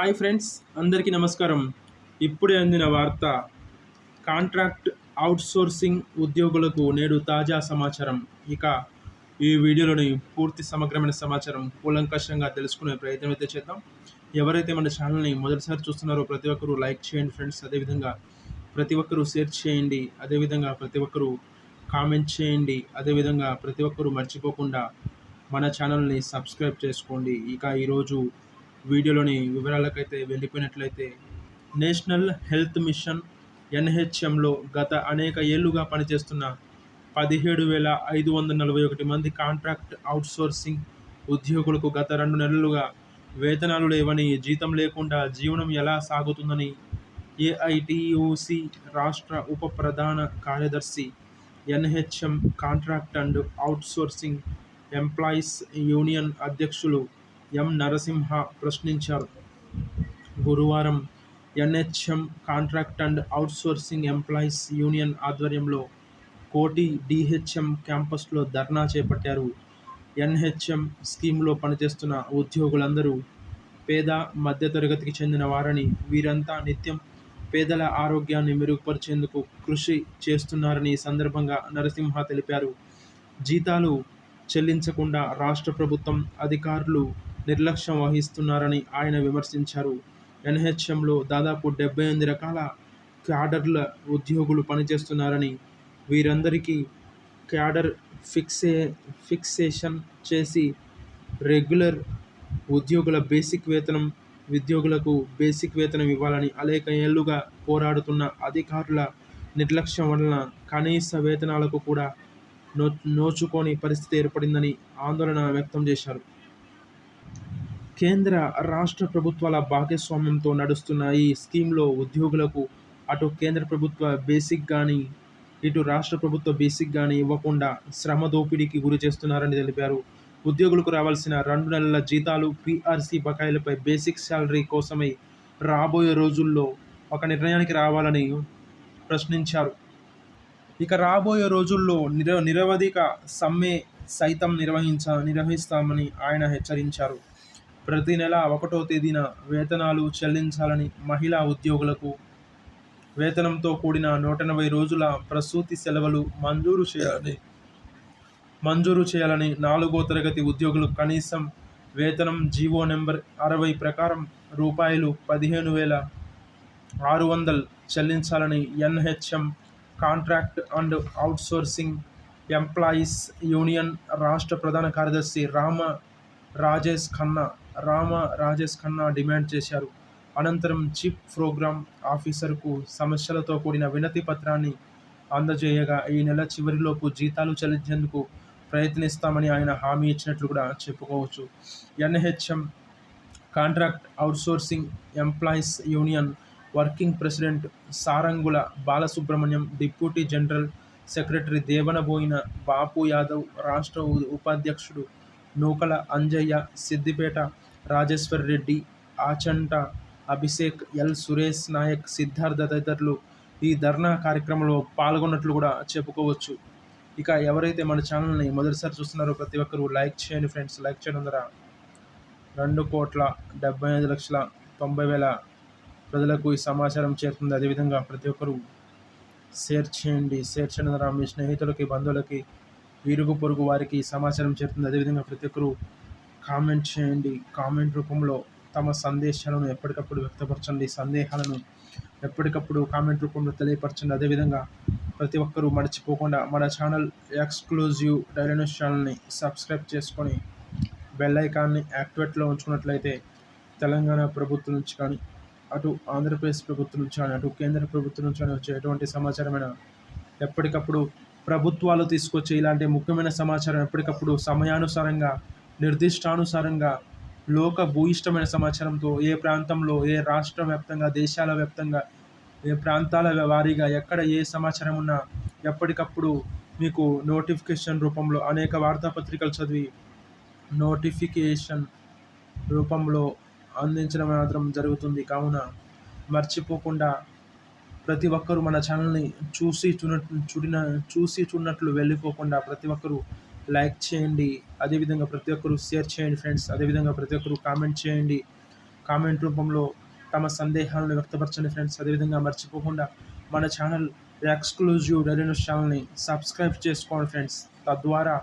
Hi friends అందరికీ నమస్కారం. ఇప్పుడే అందిన వార్త కాంట్రాక్ట్ అవుట్సోర్సింగ్ ఉద్యోగులకు నేడు తాజా సమాచారం. ఇక ఈ వీడియోలోని పూర్తి సమగ్రమైన సమాచారం కూలంకషంగా తెలుసుకునే ప్రయత్నం అయితే చేద్దాం. ఎవరైతే మన ఛానల్ని మొదటిసారి చూస్తున్నారో ప్రతి ఒక్కరూ లైక్ చేయండి ఫ్రెండ్స్. అదేవిధంగా ప్రతి ఒక్కరూ షేర్ చేయండి. అదేవిధంగా ప్రతి ఒక్కరూ కామెంట్ చేయండి. అదేవిధంగా ప్రతి ఒక్కరూ మర్చిపోకుండా మన ఛానల్ని సబ్స్క్రైబ్ చేసుకోండి. ఇక ఈరోజు వీడియోలోని వివరాలకైతే వెళ్ళిపోయినట్లయితే నేషనల్ హెల్త్ మిషన్ ఎన్హెచ్ఎంలో గత అనేక ఏళ్ళుగా పనిచేస్తున్న పదిహేడు వేల ఐదు వందల నలభై ఒకటి మంది కాంట్రాక్ట్ అవుట్సోర్సింగ్ ఉద్యోగులకు గత రెండు నెలలుగా వేతనాలు లేవని జీతం లేకుండా జీవనం ఎలా సాగుతుందని ఏఐటియుసి రాష్ట్ర ఉప ప్రధాన కార్యదర్శి NHM contract and outsourcing employees union అధ్యక్షులు ఎం నరసింహ ప్రశ్నించారు. గురువారం NHM contract and outsourcing employees union ఆధ్వర్యంలో కోటి డిహెచ్ఎం క్యాంపస్లో ధర్నా చేపట్టారు. ఎన్హెచ్ఎం స్కీమ్లో పనిచేస్తున్న ఉద్యోగులందరూ పేద మధ్యతరగతికి చెందిన వారని వీరంతా నిత్యం పేదల ఆరోగ్యాన్ని మెరుగుపరిచేందుకు కృషి చేస్తున్నారని సందర్భంగా నరసింహ తెలిపారు. జీతాలు చెల్లించకుండా రాష్ట్ర ప్రభుత్వం అధికారులు నిర్లక్ష్యం వహిస్తున్నారని ఆయన విమర్శించారు. ఎన్హెచ్ఎంలో దాదాపు డెబ్బై ఎనిమిది రకాల క్యాడర్ల ఉద్యోగులు పనిచేస్తున్నారని వీరందరికీ క్యాడర్ ఫిక్సే ఫిక్సేషన్ చేసి రెగ్యులర్ ఉద్యోగుల బేసిక్ వేతనం ఉద్యోగులకు బేసిక్ వేతనం ఇవ్వాలని అనేక ఏళ్ళుగా పోరాడుతున్న అధికారుల నిర్లక్ష్యం వలన కనీస వేతనాలకు కూడా నో నోచుకోని పరిస్థితి ఏర్పడిందని ఆందోళన వ్యక్తం చేశారు. కేంద్ర రాష్ట్ర ప్రభుత్వాల భాగస్వామ్యంతో నడుస్తున్న ఈ స్కీమ్లో ఉద్యోగులకు అటు కేంద్ర ప్రభుత్వ బేసిక్ కానీ ఇటు రాష్ట్ర ప్రభుత్వ బేసిక్ కానీ ఇవ్వకుండా శ్రమ దోపిడీకి గురి చేస్తున్నారని తెలిపారు. ఉద్యోగులకు రావాల్సిన రెండు నెలల జీతాలు పీఆర్సీ బకాయిలపై బేసిక్ శాలరీ కోసమై రాబోయే రోజుల్లో ఒక నిర్ణయానికి రావాలని ప్రశ్నించారు. ఇక రాబోయే రోజుల్లో నిర నిరవధిక సమ్మె సైతం నిర్వహించ నిర్వహిస్తామని ఆయన హెచ్చరించారు. ప్రతి నెల ఒకటో తేదీన వేతనాలు చెల్లించాలని మహిళా ఉద్యోగులకు వేతనంతో కూడిన నూట ఎనభై రోజుల ప్రసూతి సెలవులు మంజూరు చేయాలని మంజూరు చేయాలని నాలుగో తరగతి ఉద్యోగులు కనీసం వేతనం జీవో నెంబర్ అరవై ప్రకారం రూపాయలు పదిహేను వేల ఆరు వందలు చెల్లించాలని NHM contract and outsourcing employees union రాష్ట్ర ప్రధాన కార్యదర్శి రామ రాజేష్ ఖన్నా రామ రాజేష్ ఖన్నా డిమాండ్ చేశారు. అనంతరం చీఫ్ ప్రోగ్రామ్ ఆఫీసర్కు సమస్యలతో కూడిన వినతి పత్రాన్ని అందజేయగా ఈ నెల చివరిలోపు జీతాలు చెల్లించేందుకు ప్రయత్నిస్తామని ఆయన హామీ ఇచ్చినట్లు కూడా చెప్పుకోవచ్చు. NHM contract outsourcing employees union working president Sarangula Balasubrahmanyam deputy general secretary Devanaboina Bapu Yadav రాష్ట్ర ఉపాధ్యక్షుడు నూకల అంజయ్య సిద్దిపేట రాజేశ్వర్ రెడ్డి ఆచంట అభిషేక్ ఎల్ సురేష్ నాయక్ సిద్ధార్థ తదితరులు ఈ ధర్నా కార్యక్రమంలో పాల్గొన్నట్లు కూడా చెప్పుకోవచ్చు. ఇక ఎవరైతే మన ఛానల్ని మొదటిసారి చూస్తున్నారో ప్రతి ఒక్కరూ లైక్ చేయండి ఫ్రెండ్స్. లైక్ చేయడం ద్వారా రెండు కోట్ల డెబ్బై ఐదు లక్షల తొంభై వేల ప్రజలకు ఈ సమాచారం చేరుతుంది. అదేవిధంగా ప్రతి ఒక్కరూ షేర్ చేయండి. షేర్ చేయడం ద్వారా మీ స్నేహితులకి బంధువులకి ఇరుగు పొరుగు వారికి సమాచారం చేరుతుంది అదేవిధంగా ప్రతి ఒక్కరు కామెంట్ చేయండి. కామెంట్ రూపంలో తమ సందేశాలను ఎప్పటికప్పుడు వ్యక్తపరచండి. సందేహాలను ఎప్పటికప్పుడు కామెంట్ రూపంలో తెలియపరచండి. అదేవిధంగా ప్రతి ఒక్కరూ మర్చిపోకుండా మన ఛానల్ ఎక్స్క్లూజివ్ డైలీ న్యూస్ ఛానల్ని సబ్స్క్రైబ్ చేసుకొని బెల్ ఐకాన్ని యాక్టివేట్లో ఉంచుకున్నట్లయితే తెలంగాణ ప్రభుత్వం నుంచి కానీ అటు ఆంధ్రప్రదేశ్ ప్రభుత్వం నుంచి కానీ అటు కేంద్ర ప్రభుత్వం నుంచి కానీ వచ్చే ఎటువంటి సమాచారమైన ఎప్పటికప్పుడు ప్రభుత్వాలు తీసుకొచ్చే ఇలాంటి ముఖ్యమైన సమాచారం ఎప్పటికప్పుడు సమయానుసారంగా నిర్దిష్టానుసారంగా లోక భూయిష్టమైన సమాచారంతో ఏ ప్రాంతంలో ఏ రాష్ట్ర వ్యాప్తంగా దేశాల వ్యాప్తంగా ఏ ప్రాంతాల వారీగా ఎక్కడ ఏ సమాచారం ఉన్నా ఎప్పటికప్పుడు మీకు నోటిఫికేషన్ రూపంలో అనేక వార్తాపత్రికలు చదివి నోటిఫికేషన్ రూపంలో అందించడం మాత్రం జరుగుతుంది. కావున మర్చిపోకుండా ప్రతి ఒక్కరూ మన ఛానల్ని చూసి చూడ చూడిన చూసి చూడనట్లు వెళ్ళిపోకుండా ప్రతి ఒక్కరూ లైక్ చేయండి. అదేవిధంగా ప్రతి ఒక్కరూ షేర్ చేయండి ఫ్రెండ్స్. అదేవిధంగా ప్రతి ఒక్కరూ కామెంట్ చేయండి. కామెంట్ రూపంలో తమ సందేహాలను వ్యక్తపరచండి ఫ్రెండ్స్. అదేవిధంగా మర్చిపోకుండా మన ఛానల్ ఎక్స్క్లూజివ్ డైలీ న్యూస్ ఛానల్ని సబ్స్క్రైబ్ చేసుకోండి ఫ్రెండ్స్. తద్వారా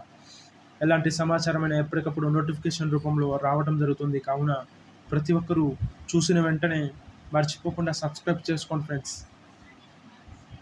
ఎలాంటి సమాచారమైన ఎప్పటికప్పుడు నోటిఫికేషన్ రూపంలో రావడం జరుగుతుంది. కావున ప్రతి ఒక్కరూ చూసిన వెంటనే మర్చిపోకుండా సబ్స్క్రైబ్ చేసుకోండి ఫ్రెండ్స్.